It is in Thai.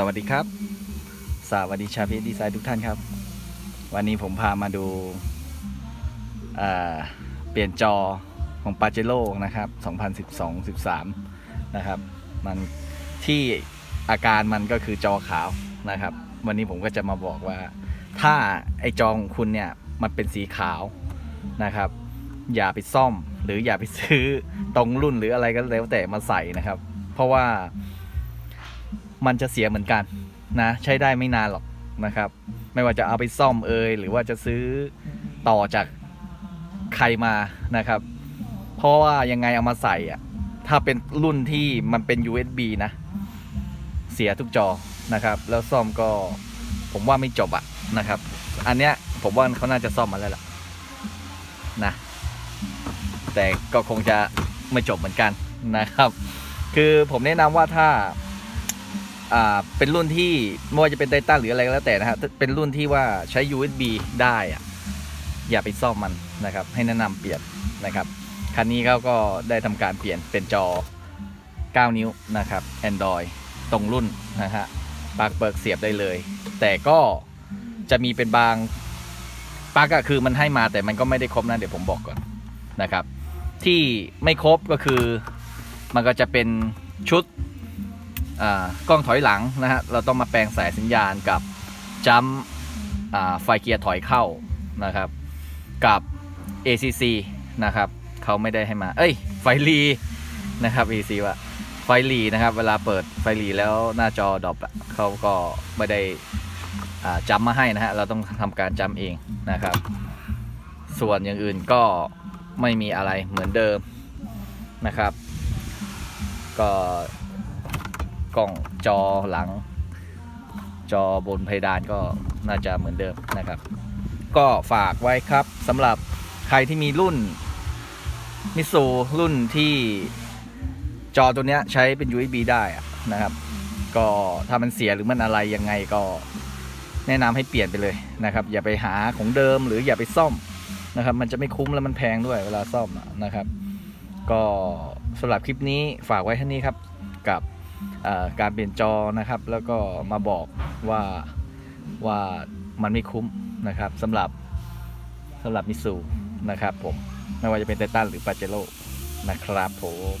สวัสดีครับ สวัสดีชาวพีดีไซน์ทุกท่านครับ วันนี้ผมพามาดูอ่าเปลี่ยนจอของปาเจโ o นะครับ 2012-13 นะครับ มันที่อาการมันก็คือจอขาวนะครับ วันนี้ผมก็จะมาบอกว่า ถ้าไอจอของคุณเนี่ยมันเป็นสีขาวนะครับ อย่าไปซ่อมหรืออย่าไปซื้อตรงรุ่นหรืออะไรก็แล้วแต่มาใส่นะครับ เพราะว่า มันจะเสียเหมือนกันนะใช้ได้ไม่นานหรอกนะครับ ไม่ว่าจะเอาไปซ่อมเอยหรือว่าจะซื้อต่อจากใครมานะครับ เพราะว่ายังไงเอามาใส่อะถ้าเป็นรุ่นที่มันเป็น USB นะ เสียทุกจอนะครับ แล้วซ่อมก็ผมว่าไม่จบอะนะครับ อันเนี้ยผมว่าเขาน่าจะซ่อมมาแล้วล่ะนะ แต่ก็คงจะไม่จบเหมือนกันนะครับ คือผมแนะนำว่าถ้า อ่าเป็นรุ่นที่ไม่ว่าจะเป็นไททันหรืออะไรก็แล้วแต่นะฮะเป็นรุ่นที่ว่าใช้ USB ได้อะอย่าไปซ่อมมันนะครับ ให้แนะนำเปลี่ยนนะครับคันนี้เขาก็ได้ทำการเปลี่ยนเป็นจอ 9 นิ้วนะครับ Android ตรงรุ่นนะฮะปลั๊กเบิกเสียบได้เลย แต่ก็จะมีเป็นบางปลั๊กอะคือมันให้มาแต่มันก็ไม่ได้ครบนะเดี๋ยวผมบอกก่อนนะครับ ที่ไม่ครบก็คือมันก็จะเป็นชุด กล้องถอยหลังนะฮะเราต้องมาแปลงสายสัญญาณกับจัมไฟเกียร์ถอยเข้านะครับกับ ACC นะครับเขาไม่ได้ให้มา เอ้ย ไฟรีนะครับ ACC ว่าไฟรีนะครับ เวลาเปิดไฟรีแล้วหน้าจอดรอปเขาก็ไม่ได้จัมมาให้นะฮะเราต้องทำการจัมเองนะครับ ส่วนอย่างอื่นก็ไม่มีอะไรเหมือนเดิมนะครับ ก็ กล้องจอหลัง จอบนเพดานก็น่าจะเหมือนเดิมนะครับ ก็ฝากไว้ครับสำหรับใครที่มีรุ่นมิสูรุ่นที่จอตัวเนี้ยใช้เป็น USB ได้ะนะครับ ก็ถ้ามันเสียหรือมันอะไรยังไงก็แนะนำให้เปลี่ยนไปเลยนะครับ อย่าไปหาของเดิมหรืออย่าไปซ่อมนะครับ มันจะไม่คุ้มแล้วมันแพงด้วยเวลาซ่อมนะครับ ก็สำหรับคลิปนี้ฝากไว้เท่านี้ครับกับ การเปลี่ยนจอนะครับ แล้วก็มาบอกว่าว่ามันไม่คุ้มนะครับสำหรับสำหรับมิสูนะครับผมไม่ว่าจะเป็นไททันหรือปาเจโร่นะครับผม